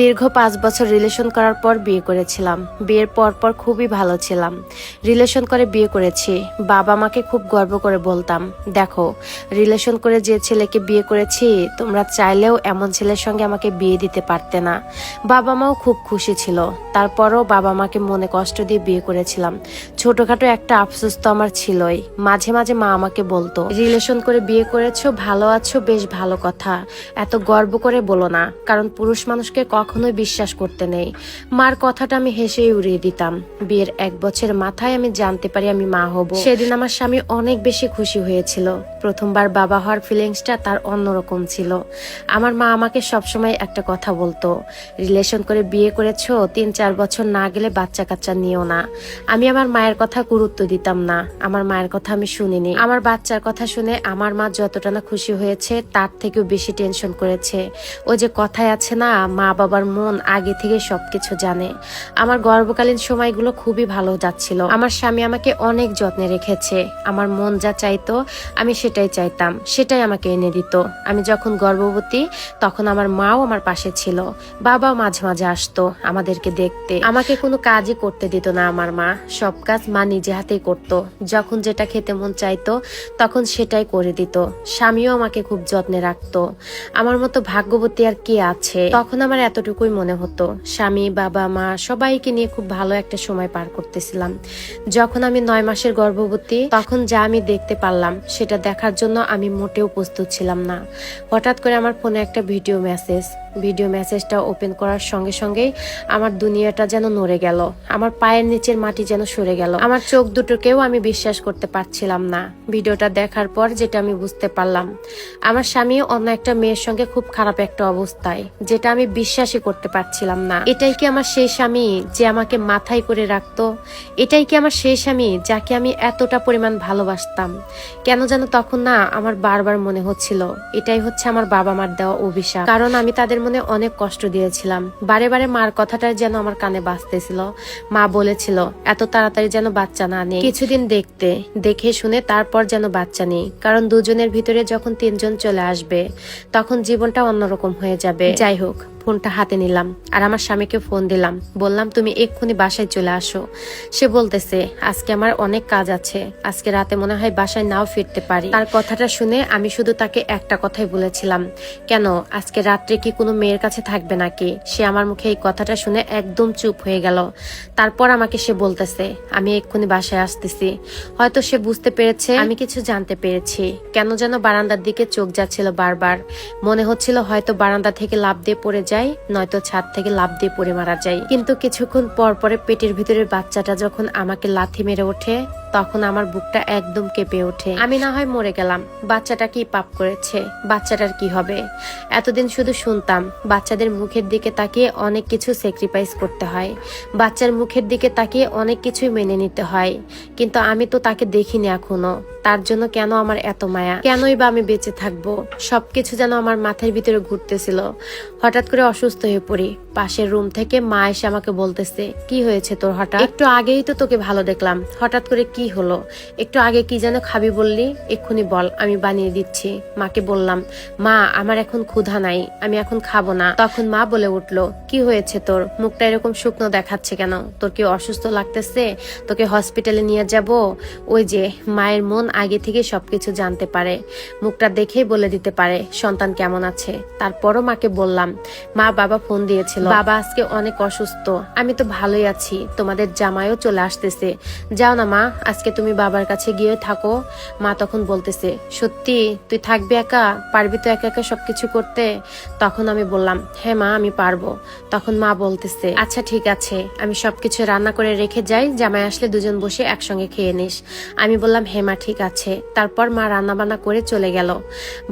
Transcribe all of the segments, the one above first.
দীর্ঘ পাঁচ বছর রিলেশন করার পর বিয়ে করেছিলাম। বিয়ের পর পর খুবই ভালো ছিলাম। রিলেশন করে বিয়ে করেছি। বাবা মাকে খুব গর্ব করে বলতাম, দেখো, রিলেশন করে যে ছেলেকে বিয়ে করেছি, তোমরা চাইলেও এমন ছেলের সঙ্গে আমাকে বিয়ে দিতে পারতে না। বাবা মাও খুব খুশি ছিল। তারপরও বাবা মাকে মনে কষ্ট দিয়ে বিয়ে করেছিলাম। ছোটখাটো একটা আফসোস তো আমার ছিলই। মাঝে মাঝে মা আমাকে বলতো, রিলেশন করে বিয়ে করেছ, ভালো আছো, বেশ ভালো কথা। এত গর্ব করে বলো না, কারণ পুরুষ মানুষকে কখনোই বিশ্বাস করতে নেই। মার কথাটা আমি হেসেই উড়িয়ে দিতাম। বিয়ের এক বছর মাথায় আমি জানতে পারি আমি মা হব। সেদিন আমার স্বামী অনেক বেশি খুশি হয়েছিল। প্রথমবার বাবা হওয়ার ফিলিংসটা তার অন্যরকম ছিল। আমার মা আমাকে সবসময় একটা কথা বলতো, রিলেশন করে বিয়ে করেছ, তিন চার বছর না গেলে বাচ্চা কাচ্চা নিও না। আমি আমার মায়ের কথা গুরুত্ব দিতাম না, আমার মায়ের কথা আমি শুনিনি। আমার বাচ্চার কথা শুনে আমার মা যতটা না খুশি হয়েছে, তার থেকেও বেশি টেনশন করেছে। ও যে কথায় আছে না, মা বাবার মন আগে থেকে সবকিছু জানে। আমার গর্ভকালীন সময়গুলো খুবই ভালো যাচ্ছিল। আমার স্বামী আমাকে অনেক যত্নে রেখেছে। আমার মন যা চাইতো, আমি সেটাই চাইতাম, সেটাই আমাকে এনে দিত। আমি যখন গর্ভবতী, তখন আমার মাও আমার পাশে ছিল। বাবাও মাঝে মাঝে আসতো আমাদেরকে দেখতে। আমাকে কোনো কাজই করতে দিত না আমার মা। সব কাজ মা নিজে হাতেই করত। যখন যেটা খেতে মন চাইতো, তখন সেটাই করে দিত। স্বামীও আমাকে খুব যত্নে রাখতো। আমার মতো ভাগ্যবতী আর কে আছে? তখন আমার এতটুকুই মনে হতো। স্বামী, বাবা, মা সবাইকে নিয়ে খুব ভালো একটা সময় পার করতেছিলাম। যখন আমি নয় মাসের গর্ভবতী, তখন যা আমি দেখতে পারলাম, সেটা দেখার জন্য আমি মোটেও প্রস্তুত ছিলাম না। হঠাৎ করে আমার ফোনে একটা ভিডিও মেসেজ। ভিডিও মেসেজটা ওপেন করার সঙ্গে সঙ্গেই আমার দুনিয়াটা যেন নড়ে গেল। আমার পায়ের নিচের মাটি যেন সরে গেল। আমার চোখ দুটোকেও আমি বিশ্বাস করতে পারছিলাম না। ভিডিওটা দেখার পর যেটা আমি বুঝতে পারলাম, আমার স্বামী অন্য একটা মেয়ের সঙ্গে খুব খারাপ একটা অবস্থায়, যেটা আমি বিশ্বাসই করতে পারছিলাম না। এটাই কি আমার সেই স্বামী যে আমাকে মাথায় করে রাখতো? এটাই কি আমার সেই স্বামী যাকে আমি এতটা পরিমাণ ভালোবাসতাম? কেন যেন তখন না আমার বারবার মনে হচ্ছিল, এটাই হচ্ছে আমার বাবা মার দেওয়া অভিশাপ। কারণ আমি তাদের মনে অনেক কষ্ট দিয়েছিলাম। বারে বারে মার কথাটা যেন আমার কানে বাঁচতেছিল মা বলেছিল, এত তাড়াতাড়ি যেন বাচ্চা না নেই। কিছুদিন দেখতে, দেখে শুনে তারপর যেন বাচ্চা নেই। কারণ দুজনের ভিতরে যখন তিনজন চলে আসবে, তখন জীবনটা অন্যরকম হয়ে যাবে। যাই হোক ফোনটা হাতে নিলাম আর আমার স্বামীকে ফোন দিলাম। বললাম, তুমি এক্ষুনি বাসায় চলে আসো। সে বলতেছে, আজকে আমার অনেক কাজ আছে। আজকে রাতে মনে হয় বাসায় নাও ফিরতে পারি। তার কথাটা শুনে আমি শুধু তাকে একটা কথাই বলেছিলাম, কেন, আজকে রাত্রে কি কোনো মেয়ের কাছে থাকবে নাকি? সে আমার মুখে এই কথাটা শুনে একদম চুপ হয়ে গেল। তারপর আমাকে সে বলতেছে, আমি এক্ষুনি বাসায় আসতেছি। হয়তো সে বুঝতে পেরেছে, আমি কিছু জানতে পেরেছি। কেন যেন বারান্দার দিকে চোখ যাচ্ছিল বারবার। মনে হচ্ছিল হয়তো বারান্দা থেকে লাভ দিয়ে পড়ে যায় নয়তো ছাদ থেকে লাভ দিয়ে পড়ে মারা যায়। কিন্তু কিছুক্ষণ পর পরে পেটের ভিতরের বাচ্চাটা যখন আমাকে লাথি মেরে ওঠে তখন আমার বুকটা একদম কেঁপে ওঠে। আমি না হয় মরে গেলাম। বাচ্চাটা কি পাপ করেছে? বাচ্চাটার কি হবে? এতদিন শুধু শুনতাম, বাচ্চাদের মুখের দিকে তাকিয়ে অনেক কিছু স্যাক্রিফাইস করতে হয়। বাচ্চার মুখের দিকে তাকিয়ে অনেক কিছুই মেনে নিতে হয়। কিন্তু আমি তো তাকে দেখিনি এখনও। তার জন্য কেন আমার এত মায়া? কেনই বা আমি বেঁচে থাকব? সবকিছু যেন আমার মাথার ভিতরে ঘুরতেছিল। হঠাৎ করে অসুস্থ হয়ে পড়ি। পাশের রুম থেকে মা এসে আমাকে বলতেছে, কি হয়েছে তোর হঠাৎ? একটু আগেই তো তোকে ভালো দেখলাম। হঠাৎ করে কি হলো? একটু আগে কি যেন খাবি বললি? এক্ষুনি বল, আমি বানিয়ে দিচ্ছি। মাকে বললাম, মা, আমার এখন ক্ষুধা নাই, আমি এখন খাব না। তখন মা বলে উঠল, কি হয়েছে তোর? মুখটা এরকম শুকনো দেখাচ্ছে কেন? তোর কি অসুস্থ লাগতেছে? তোকে হসপিটালে নিয়ে যাব? ওই যে, মায়ের মন আগে থেকে সবকিছু জানতে পারে। মুখটা দেখেই বলে দিতে পারে, সন্তান কেমন আছে? তারপরও মাকে বললাম, মা, বাবা ফোন দিয়েছিল। বাবা আজকে অনেক অসুস্থ। আমি তো ভালোই আছি, তোমাদের জামাইও চলে আসতেছে। যাও না মা আজকে তুমি বাবার কাছে গিয়ে থাকো। মা তখন বলতেছে, সত্যি, তুই থাকবি একা? পারবি তো একা একা সবকিছু করতে? তখন আমি বললাম হ্যাঁ মা, আমি পারব। তখন মা বলতেছে আচ্ছা ঠিক আছে, আমি সবকিছু রান্না করে রেখে যাই, জামাই আসলে দুজন বসে একসঙ্গে খেয়ে নিস। আমি বললাম হ্যাঁ মা, ঠিক আছে। তারপর মা রান্না বান্না করে চলে গেল।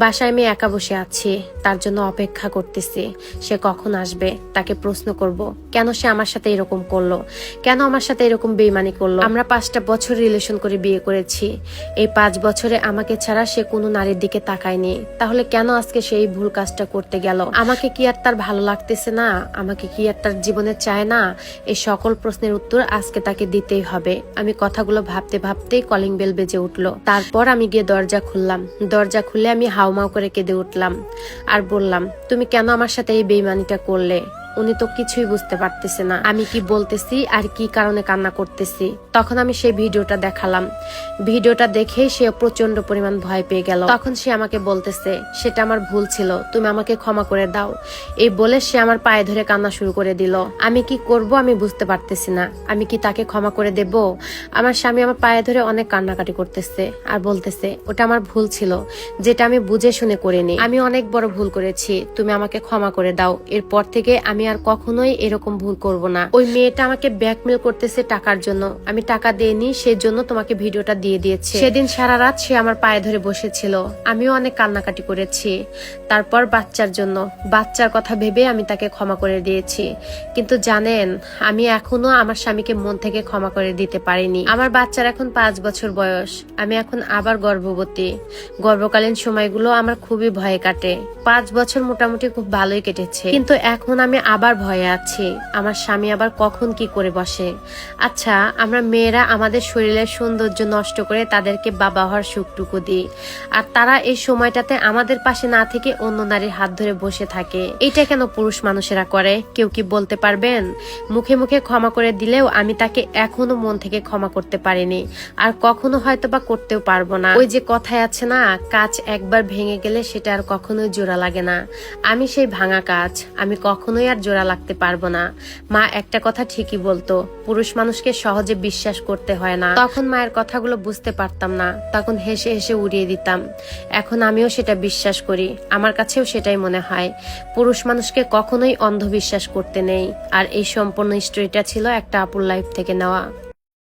বাসায় আমি একা বসে আছি, তার জন্য অপেক্ষা করতেছি, সে কখন আসবে, তাকে প্রশ্ন করব, কেন সে আমার সাথে এরকম করল? কেন আমার সাথে এরকম বেইমানি করল? আমরা পাঁচটা বছর রিলেশন করে বিয়ে করেছি। এই পাঁচ বছরে আমাকে ছাড়া সে কোনো নারীর দিকে তাকায়নি। তাহলে কেন আজকে সেই ভুল কাজটা করতে গেল? আমাকে কি আর তার ভালো লাগতেছে না? আমাকে কি আর তার জীবনে চায় না? এই সকল প্রশ্নের উত্তর আজকে তাকে দিতেই হবে। আমি কথাগুলো ভাবতে ভাবতেই কলিং বেল বেজে উঠল। তারপর আমি গিয়ে দরজা খুললাম। দরজা খুলে আমি হাউমাউ করে কেঁদে উঠলাম। আর বললাম, তুমি কেন আমার সাথে এই বেইমানিটা করলে? উনি তো কিছুই বুঝতে পারতেছে না। আমি কি বলতেছি আর কি কারণে কান্না করতেছি? তখন আমি সেই ভিডিওটা দেখালাম। ভিডিওটা দেখে সে প্রচণ্ড পরিমাণ ভয় পেয়ে গেল। তখন সে আমাকে বলতেছে, সেটা আমার ভুল ছিল, তুমি আমাকে ক্ষমা করে দাও। এই বলে সে আমার পায়ে ধরে কান্না শুরু করে দিল। আমি কি করব আমি বুঝতে পারতেছি না। আমি কি তাকে ক্ষমা করে দেব? আমার স্বামী আমার পায়ে ধরে অনেক কান্নাকাটি করতেছে আর বলতেছে, ওটা আমার ভুল ছিল, যেটা আমি বুঝে শুনে করিনি। আমি অনেক বড় ভুল করেছি, তুমি আমাকে ক্ষমা করে দাও। এরপর থেকে আমি আর কখনোই এরকম ভুল করব না। ওই মেয়েটা আমাকে ব্যাকমেল করতেছে টাকার জন্য। আমি টাকা দেইনি সেই জন্য তোমাকে ভিডিওটা দিয়ে দিয়েছে। সেদিন সারা রাত সে আমার পায়ে ধরে বসেছিল। আমিও অনেক কান্নাকাটি করেছি। তারপর বাচ্চার জন্য। বাচ্চার কথা ভেবে আমি তাকে ক্ষমা করে দিয়েছি। কিন্তু জানেন, আমি এখনও আমার স্বামীকে মন থেকে ক্ষমা করে দিতে পারিনি। আমার বাচ্চার এখন পাঁচ বছর বয়স। আমি এখন আবার গর্ভবতী। গর্ভকালীন সময়গুলো আমার খুবই ভয়ে কাটে। পাঁচ বছর মোটামুটি খুব ভালোই কেটেছে। কিন্তু এখন আমি আবার ভয়ে আছি। আমার স্বামী আবার কখন কি করে বসে? আচ্ছা আমরা মেয়েরা আমাদের শরীরের সৌন্দর্য নষ্ট করে তাদেরকে বাবা হওয়ার সুখটুকু দিই। আর তারা এই সময়টাতে আমাদের পাশে না থেকে অন্য নারীর হাত ধরে বসে থাকে। এটা কেন পুরুষ মানুষেরা করে? কেউ কি বলতে পারবেন? মুখে মুখে ক্ষমা করে দিলেও আমি তাকে এখনও মন থেকে ক্ষমা করতে পারিনি। আর কখনো হয়তো বা করতেও পারব না। ওই যে কথায় আছে না, কাজ একবার ভেঙে গেলে সেটা আর কখনোই জোড়া লাগে না। আমি সেই ভাঙা কাজ। আমি কখনোই আর জোড়া লাগতে পারব না। মা একটা কথা ঠিকই বলতো, পুরুষ মানুষকে সহজে বিশ্বাস করতে হয় না। তখন মায়ের কথাগুলো বুঝতে পারতাম না, তখন হেসে হেসে উড়িয়ে দিতাম। এখন আমিও সেটা বিশ্বাস করি, আমার কাছেও সেটাই মনে হয়। পুরুষ মানুষকে কখনোই অন্ধবিশ্বাস করতে নেই, আর এই সম্পূর্ণ স্টোরিটা ছিল একটা আপুর লাইফ থেকে নেওয়া।